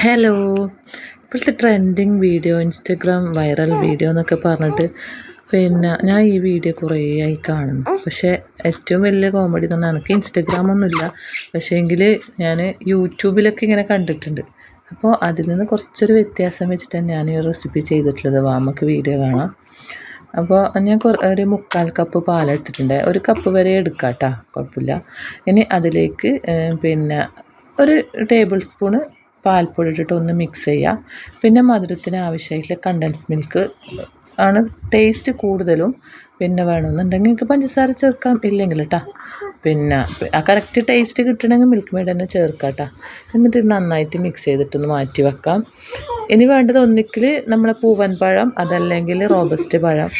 Hello ഇപ്പോഴത്തെ trending video Instagram viral video എന്നൊക്കെ പറഞ്ഞിട്ട് പിന്നെ ഞാൻ ഈ വീഡിയോ കുറേ ആയി കാണുന്നു. പക്ഷേ ഏറ്റവും വലിയ കോമഡി എന്ന് പറഞ്ഞാൽ എനിക്ക് ഇൻസ്റ്റഗ്രാമൊന്നുമില്ല പക്ഷേ എങ്കിൽ ഞാൻ യൂട്യൂബിലൊക്കെ ഇങ്ങനെ കണ്ടിട്ടുണ്ട്. അപ്പോൾ അതിൽ നിന്ന് കുറച്ചൊരു വ്യത്യാസം വെച്ചിട്ടാണ് ഞാൻ ഈ റെസിപ്പി ചെയ്തിട്ടുള്ളത്. വാ നമുക്ക് വീഡിയോ കാണാം. അപ്പോൾ ഞാൻ ഒരു മുക്കാൽ കപ്പ് പാലെടുത്തിട്ടുണ്ട് ഒരു കപ്പ് വരെ എടുക്കാം കേട്ടോ കുഴപ്പമില്ല. ഇനി അതിലേക്ക് പിന്നെ ഒരു ടേബിൾ സ്പൂണ് പാൽപ്പൊടി ഇട്ടിട്ട് ഒന്ന് മിക്സ് ചെയ്യുക പിന്നെ മധുരത്തിന് ആവശ്യമായിട്ടുള്ള കണ്ടൻസ് മിൽക്ക് ആണ് ടേസ്റ്റ് കൂടുതലും. പിന്നെ വേണമെന്നുണ്ടെങ്കിൽ നിങ്ങൾക്ക് പഞ്ചസാര ചേർക്കാം. ഇല്ലെങ്കിൽ കേട്ടോ പിന്നെ ആ കറക്റ്റ് ടേസ്റ്റ് കിട്ടണമെങ്കിൽ മിൽക്ക് മെയ്ഡ് തന്നെ ചേർക്കാം കേട്ടോ എന്നിട്ട് നന്നായിട്ട് മിക്സ് ചെയ്തിട്ടൊന്ന് മാറ്റി വെക്കാം. ഇനി വേണ്ടത് ഒന്നിക്കിൽ നമ്മളെ പൂവൻ പഴം അതല്ലെങ്കിൽ റോബസ്റ്റ് പഴം.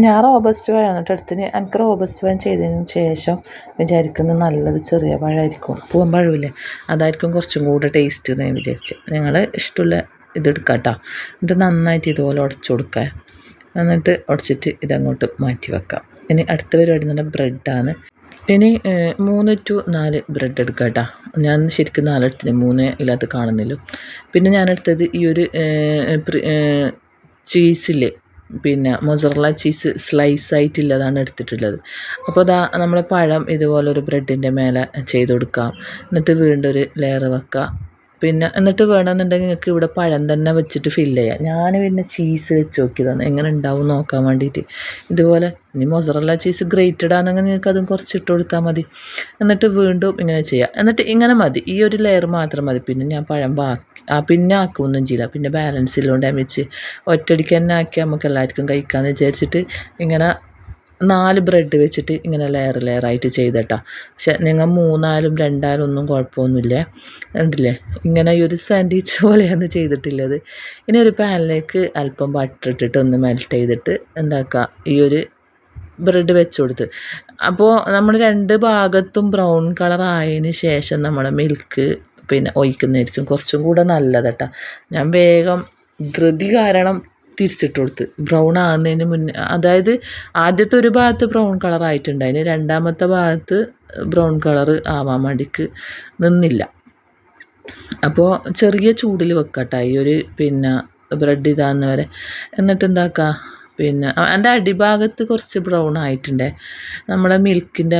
ഞാൻ റോബസ്റ്റ് പഴം എന്നിട്ട് എടുത്തിന് എനിക്ക് റോബസ്റ്റ് പഴം ചെയ്തതിന് ശേഷം വിചാരിക്കുന്നത് നല്ലത് ചെറിയ പഴമായിരിക്കും. പൂവൻ പഴമില്ലേ അതായിരിക്കും കുറച്ചും കൂടെ ടേസ്റ്റ് എന്ന് ഞാൻ വിചാരിച്ച്. നിങ്ങൾ ഇഷ്ടമുള്ള ഇത് എടുക്കാം കേട്ടോ എന്നിട്ട് നന്നായിട്ട് ഇതുപോലെ ഉടച്ചു കൊടുക്കുക. എന്നിട്ട് ഉടച്ചിട്ട് ഇതങ്ങോട്ട് മാറ്റി വെക്കാം ഇനി അടുത്ത പരിപാടി എന്ന് പറഞ്ഞാൽ ബ്രെഡാണ് ഇനി മൂന്ന് ടു നാല് ബ്രെഡ് എടുക്കുക കേട്ടോ ഞാൻ ശരിക്കും നാലെടുത്തിന് മൂന്ന് ഇല്ലാത്ത കാണുന്നില്ല. പിന്നെ ഞാൻ എടുത്തത് ഈ ഒരു ചീസില്ലേ പിന്നെ മൊസറല ചീസ് സ്ലൈസ് ആയിട്ടുള്ളതാണ് എടുത്തിട്ടുള്ളത്. അപ്പോൾ അതാ നമ്മൾ പഴം ഇതുപോലെ ഒരു ബ്രെഡിന്റെ മേലെ ചെയ്ത് കൊടുക്കാം. എന്നിട്ട് വീണ്ടും ഒരു ലെയർ വെക്കുക പിന്നെ എന്നിട്ട് വേണമെന്നുണ്ടെങ്കിൽ നിങ്ങൾക്ക് ഇവിടെ പഴം തന്നെ വെച്ചിട്ട് ഫില്ല് ചെയ്യാം. ഞാൻ പിന്നെ ചീസ് വെച്ച് നോക്കിയതാണ്. എങ്ങനെ ഉണ്ടാവും നോക്കാൻ വേണ്ടിയിട്ട്. ഇതുപോലെ ഇനി മൊസറല്ല ചീസ് ഗ്രേറ്റഡ് ആണെങ്കിൽ നിങ്ങൾക്ക് അതും കുറച്ച് ഇട്ട് കൊടുത്താൽ മതി. എന്നിട്ട് വീണ്ടും ഇങ്ങനെ ചെയ്യാം. എന്നിട്ട് ഇങ്ങനെ മതി. ഈ ഒരു ലെയർ മാത്രം മതി. പിന്നെ ഞാൻ പഴം ബാക്കി ആ പിന്നെ ആക്കുമൊന്നും ചെയ്യില്ല. പിന്നെ ബാലൻസ് ഇല്ലോണ്ട് വെച്ച് ഒറ്റയടിക്ക് തന്നെ ആക്കി നമുക്ക് എല്ലാവർക്കും കഴിക്കാമെന്ന് വിചാരിച്ചിട്ട് ഇങ്ങനെ നാല് ബ്രെഡ് വെച്ചിട്ട് ഇങ്ങനെ ലെയർ ലെയറായിട്ട് ചെയ്തട്ടാ. പക്ഷെ നിങ്ങൾ മൂന്നാലും രണ്ടാലും ഒന്നും കുഴപ്പമൊന്നുമില്ല. ഉണ്ടല്ലേ ഇങ്ങനെ ഒരു സാൻഡ്വിച്ച് പോലെയാണ് ചെയ്തിട്ടുള്ളത്. ഇനി ഒരു പാനിലേക്ക് അല്പം ബട്ടർ ഇട്ടിട്ട് ഒന്ന് മെൽറ്റ് ചെയ്തിട്ട് എന്താക്കുക ഈ ഒരു ബ്രെഡ് വെച്ച് കൊടുത്ത്. അപ്പോൾ നമ്മൾ രണ്ട് ഭാഗത്തും ബ്രൗൺ കളർ ആയതിന് ശേഷം നമ്മൾ മിൽക്ക് പിന്നെ ഒഴിക്കുന്നതായിരിക്കും. കുറച്ചും കൂടെ നല്ലത് ഞാൻ വേഗം ധൃതി കാരണം തിരിച്ചിട്ട് കൊടുത്ത് ബ്രൗൺ ആകുന്നതിന് മുന്നേ അതായത് ആദ്യത്തെ ഒരു ഭാഗത്ത് ബ്രൗൺ കളർ ആയിട്ടുണ്ടായിന് രണ്ടാമത്തെ ഭാഗത്ത് ബ്രൗൺ കളർ ആവാൻ വേണ്ടിക്ക് നിന്നില്ല. അപ്പോൾ ചെറിയ ചൂടിൽ വെക്കട്ടെ. ഈ ഒരു പിന്നെ ബ്രെഡ് ഇതാകുന്ന വരെ. എന്നിട്ട് എന്താക്കുക പിന്നെ എന്റെ അടിഭാഗത്ത് കുറച്ച് ബ്രൗൺ ആയിട്ടുണ്ടേ. നമ്മളെ മിൽക്കിന്റെ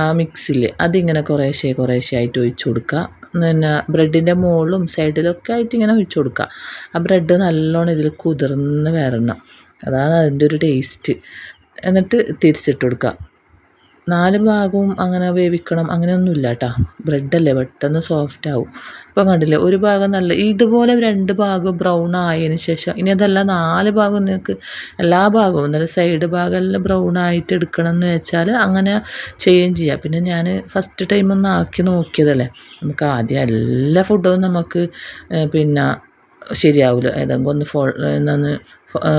ആ മിക്സിൽ അതിങ്ങനെ കുറേശ്ശെ കുറേശ്ശെ ആയിട്ട് ഒഴിച്ച് കൊടുക്കുക പിന്നെ ബ്രെഡിന്റെ മുകളിലും സൈഡിലൊക്കെ ആയിട്ട് ഇങ്ങനെ ഒഴിച്ച് കൊടുക്കുക. ആ ബ്രെഡ് നല്ലോണം ഇതിൽ കുതിർന്ന് വരണം. അതാണ് അതിന്റെ ഒരു ടേസ്റ്റ് എന്നിട്ട് തിരിച്ചിട്ട് കൊടുക്കുക. നാല് ഭാഗവും അങ്ങനെ വേവിക്കണം അങ്ങനെയൊന്നുമില്ല കേട്ടോ ബ്രെഡല്ലേ പെട്ടെന്ന് സോഫ്റ്റ് ആവും. ഇപ്പം കണ്ടില്ലേ ഒരു ഭാഗം നല്ല ഇതുപോലെ രണ്ട് ഭാഗം ബ്രൗൺ ആയതിന് ശേഷം ഇനി അതല്ല നാല് ഭാഗം നിങ്ങൾക്ക് എല്ലാ ഭാഗവും നല്ല സൈഡ് ഭാഗമെല്ലാം ബ്രൗൺ ആയിട്ട് എടുക്കണം എന്ന് വെച്ചാൽ അങ്ങനെ ചെയ്യുകയും ചെയ്യാം. പിന്നെ ഞാൻ ഫസ്റ്റ് ടൈം ഒന്ന് ആക്കി നോക്കിയതല്ലേ നമുക്ക് ആദ്യം എല്ലാ ഫുഡും നമുക്ക് പിന്നെ ശരിയാവില്ല ഏതെങ്കിലും ഒന്ന് ഫൗൾ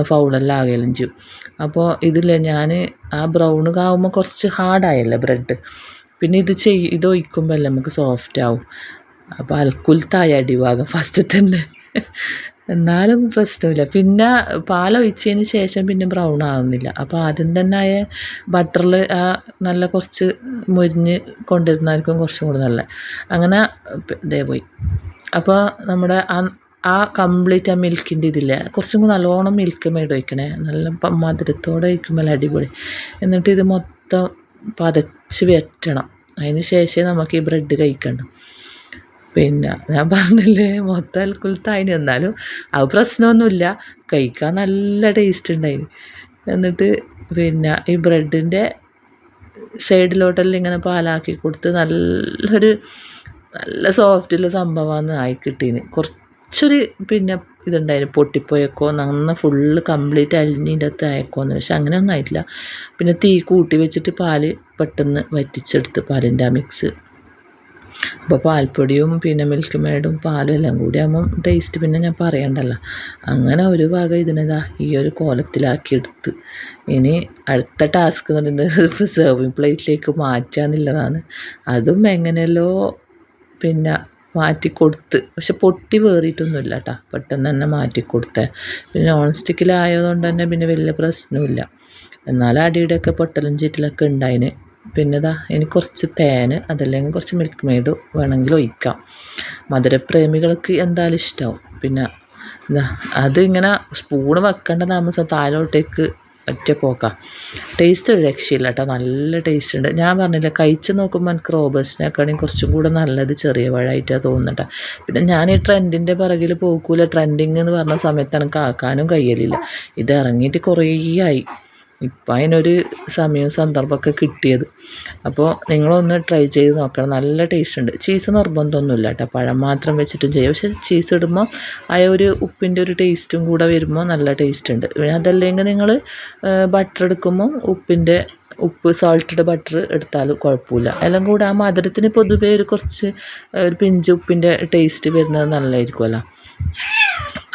ഫൗളെല്ലാം ആകുകയെല്ലാം ചെയ്യും. അപ്പോൾ ഇതില്ലേ ഞാൻ ആ ബ്രൗൺ ആകുമ്പോൾ കുറച്ച് ഹാർഡായല്ലേ ബ്രെഡ് പിന്നെ ഇത് ചെയ് ഇത് ഒഴിക്കുമ്പോൾ അല്ലേ നമുക്ക് സോഫ്റ്റ് ആവും. അപ്പോൾ അൽക്കുലത്തായ അടിഭാഗം ഫസ്റ്റ് തന്നെ എന്നാലും പ്രശ്നമില്ല. പിന്നെ പാലൊഴിച്ചതിന് ശേഷം പിന്നെ ബ്രൗൺ ആവുന്നില്ല. അപ്പോൾ ആദ്യം തന്നെ ആയ ബട്ടറിൽ ആ നല്ല കുറച്ച് മുരിഞ്ഞ് കൊണ്ടിരുന്നായിരിക്കും കുറച്ചും കൂടി നല്ല. അങ്ങനെ ഇതേ പോയി. അപ്പോൾ നമ്മുടെ ആ ആ കംപ്ലീറ്റ് ആ മിൽക്കിന്റെ ഇതില്ല കുറച്ചും കൂടി നല്ലോണം മിൽക്ക് മെയ്ഡ് ഒഴിക്കണേ നല്ല മധുരത്തോടെ ഒഴിക്കുമ്പോൾ അടിപൊളി. എന്നിട്ട് ഇത് മൊത്തം പതച്ച് വറ്റണം. അതിന് ശേഷമേ നമുക്ക് ഈ ബ്രെഡ് കഴിക്കണം പിന്നെ ഞാൻ പറഞ്ഞില്ലേ മൊത്തം അൽക്കുലത്തായിന് എന്നാലും അത് പ്രശ്നമൊന്നുമില്ല. കഴിക്കാൻ നല്ല ടേസ്റ്റ് ഉണ്ടായിന്. എന്നിട്ട് പിന്നെ ഈ ബ്രെഡിന്റെ സൈഡിലോട്ടെല്ലാം ഇങ്ങനെ പാലാക്കി കൊടുത്ത് നല്ലൊരു നല്ല സോഫ്റ്റുള്ള സംഭവമാണ് ആയി കിട്ടീന്. കുറച്ചൊരു പിന്നെ ഇതുണ്ടായിരുന്നു പൊട്ടിപ്പോയേക്കോ നന്ന ഫുള്ള് കംപ്ലീറ്റ് അലിഞ്ഞിന്റെ അകത്ത് അയക്കോന്ന് പക്ഷെ അങ്ങനെയൊന്നും ആയിട്ടില്ല. പിന്നെ തീ കൂട്ടി വെച്ചിട്ട് പാൽ പെട്ടെന്ന് വറ്റിച്ചെടുത്ത് പാലിന്റെ ആ മിക്സ് അപ്പോൾ പാൽപ്പൊടിയും പിന്നെ മിൽക്ക് മെയ്ഡും പാലും എല്ലാം കൂടി ആകുമ്പം ടേസ്റ്റ് പിന്നെ ഞാൻ പറയണ്ടല്ലോ. അങ്ങനെ ഒരു ഭാഗം ഇതിനെതാ ഈ ഒരു കോലത്തിലാക്കി എടുത്ത് ഇനി അടുത്ത ടാസ്ക് എന്ന് പറയുന്നത് സെർവിങ് പ്ലേറ്റിലേക്ക് മാറ്റുക എന്നുള്ളതാണ് അതും എങ്ങനെയല്ലോ പിന്നെ മാറ്റി കൊടുത്ത് പക്ഷെ പൊട്ടി വേറിയിട്ടൊന്നുമില്ല കേട്ടോ പെട്ടെന്ന് തന്നെ മാറ്റി കൊടുത്തേ പിന്നെ നോൺ സ്റ്റിക്കിലായതുകൊണ്ട് തന്നെ പിന്നെ വലിയ പ്രശ്നമില്ല. എന്നാലും അടിയുടെയൊക്കെ പൊട്ടലും ചീറ്റലൊക്കെ ഉണ്ടായിന്. പിന്നെ ഇതാ ഇനി കുറച്ച് തേൻ അതല്ലെങ്കിൽ കുറച്ച് മിൽക്ക് മെയ്ഡ് വേണമെങ്കിൽ ഒഴിക്കാം. മധുരപ്രേമികൾക്ക് എന്തായാലും ഇഷ്ടമാവും പിന്നെ ഇതാ അതിങ്ങനെ സ്പൂണ് വെക്കേണ്ട താമസം താഴോട്ടേക്ക് ഒറ്റ ടേസ്റ്റ് ഒരു രക്ഷയില്ല കേട്ടോ നല്ല ടേസ്റ്റ് ഉണ്ട്. ഞാൻ പറഞ്ഞില്ല കഴിച്ച് നോക്കുമ്പോൾ എനിക്ക് റോബസ്റ്റിനേക്കാളും കുറച്ചും കൂടെ നല്ലത് ചെറിയ വഴായിട്ടാണ് തോന്നുന്നുണ്ട് പിന്നെ ഞാൻ ഈ ട്രെൻഡിന്റെ പിറകിൽ പോകൂല ട്രെൻഡിങ് എന്ന് പറഞ്ഞ സമയത്ത് എനിക്ക് ആക്കാനും കഴിയലില്ല ഇത് ഇറങ്ങിയിട്ട് കുറേ ആയി ഇപ്പം അതിനൊരു സമയവും സന്ദർഭമൊക്കെ കിട്ടിയത്. അപ്പോൾ നിങ്ങളൊന്ന് ട്രൈ ചെയ്ത് നോക്കണം. നല്ല ടേസ്റ്റ് ഉണ്ട്. ചീസ് നിർബന്ധമൊന്നുമില്ല കേട്ടോ പഴം മാത്രം വെച്ചിട്ടും ചെയ്യാം. പക്ഷേ ചീസ് ഇടുമ്പോൾ ആ ഒരു ഉപ്പിന്റെ ഒരു ടേസ്റ്റും കൂടെ വരുമ്പോൾ നല്ല ടേസ്റ്റ് ഉണ്ട്. പിന്നെ അതല്ലെങ്കിൽ നിങ്ങൾ ബട്ടർ എടുക്കുമ്പോൾ ഉപ്പിന്റെ ഉപ്പ് സാൾട്ടഡ് ബട്ടർ എടുത്താലും കുഴപ്പമില്ല. എല്ലാം കൂടെ ആ മധുരത്തിന് പൊതുവേ ഒരു കുറച്ച് ഒരു പിഞ്ച് ഉപ്പിന്റെ ടേസ്റ്റ് വരുന്നത് നല്ലതായിരിക്കുമല്ലോ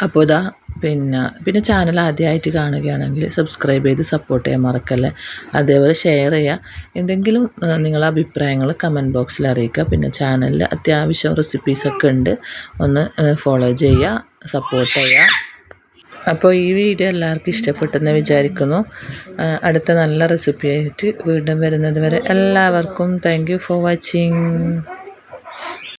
അപ്പോൾ ഇതാ പിന്നെ പിന്നെ ചാനൽ ആദ്യമായിട്ട് കാണുകയാണെങ്കിൽ സബ്സ്ക്രൈബ് ചെയ്ത് സപ്പോർട്ട് ചെയ്യാൻ മറക്കല്ലേ? അതേപോലെ ഷെയർ ചെയ്യുക. എന്തെങ്കിലും നിങ്ങളെ അഭിപ്രായങ്ങൾ കമന്റ് ബോക്സിൽ അറിയിക്കുക. പിന്നെ ചാനലിൽ അത്യാവശ്യം റെസിപ്പീസൊക്കെ ഉണ്ട്. ഒന്ന് ഫോളോ ചെയ്യുക സപ്പോർട്ട് ചെയ്യുക. അപ്പോൾ ഈ വീഡിയോ എല്ലാവർക്കും ഇഷ്ടപ്പെട്ടെന്ന് വിചാരിക്കുന്നു. അടുത്ത നല്ല റെസിപ്പിയായിട്ട് വീണ്ടും വരുന്നത് വരെ എല്ലാവർക്കും താങ്ക് ഫോർ വാച്ചിങ്